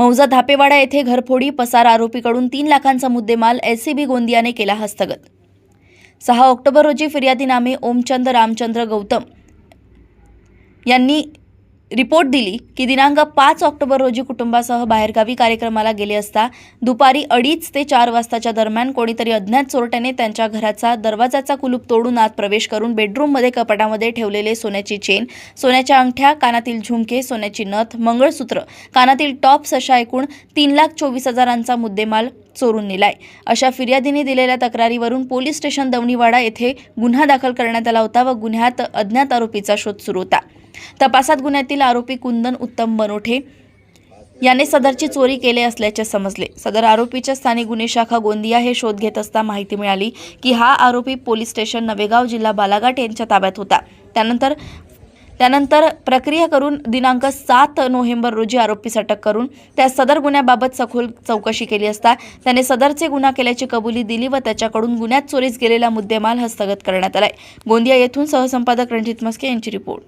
मौजा धापेवाडा येथे घरफोडी पसार आरोपीकडून तीन लाखांचा मुद्देमाल एसीबी गोंदियाने केला हस्तगत. सहा ऑक्टोबर रोजी फिर्यादीनामे ओमचंद रामचंद्र गौतम यांनी रिपोर्ट दिली की दिनांक पाच ऑक्टोबर रोजी कुटुंबासह बाहेरगावी कार्यक्रमाला गेले असता दुपारी अडीच ते चार वाजताच्या दरम्यान कोणीतरी अज्ञात चोरट्याने त्यांच्या घराचा दरवाजाचा कुलूप तोडून आत प्रवेश करून बेडरूममध्ये कपाटामध्ये ठेवलेले सोन्याची चेन सोन्याच्या अंगठ्या कानातील झुमके सोन्याची नथ मंगळसूत्र कानातील टॉप्स अशा एकूण तीन लाख चोवीस हजारांचा मुद्देमाल चोरून नेलाय. अशा फिर्यादीने दिलेल्या तक्रारीवरून पोलीस स्टेशन दवणीवाडा येथे गुन्हा दाखल करण्यात आला होता व गुन्ह्यात अज्ञात आरोपीचा शोध सुरू होता. तपासात गुन्ह्यातील आरोपी कुंदन उत्तम बनोठे याने सदरची चोरी केले असल्याचे समजले. सदर आरोपीच्या स्थानिक गुन्हे शाखा गोंदिया हे शोध घेत असता माहिती मिळाली की हा आरोपी पोलीस स्टेशन नवेगाव जिल्हा बालाघाट यांच्या ताब्यात होता. त्यानंतर त्यानंतर प्रक्रिया करून दिनांक सात नोव्हेंबर रोजी आरोपीस अटक करून त्या सदर गुन्ह्याबाबत सखोल चौकशी केली असता त्याने सदरचे गुन्हा केल्याची कबुली दिली व त्याच्याकडून गुन्ह्यात चोरीस गेलेला मुद्देमाल हस्तगत करण्यात आलाय. गोंदिया येथून सहसंपादक रणजित मस्के यांची रिपोर्ट.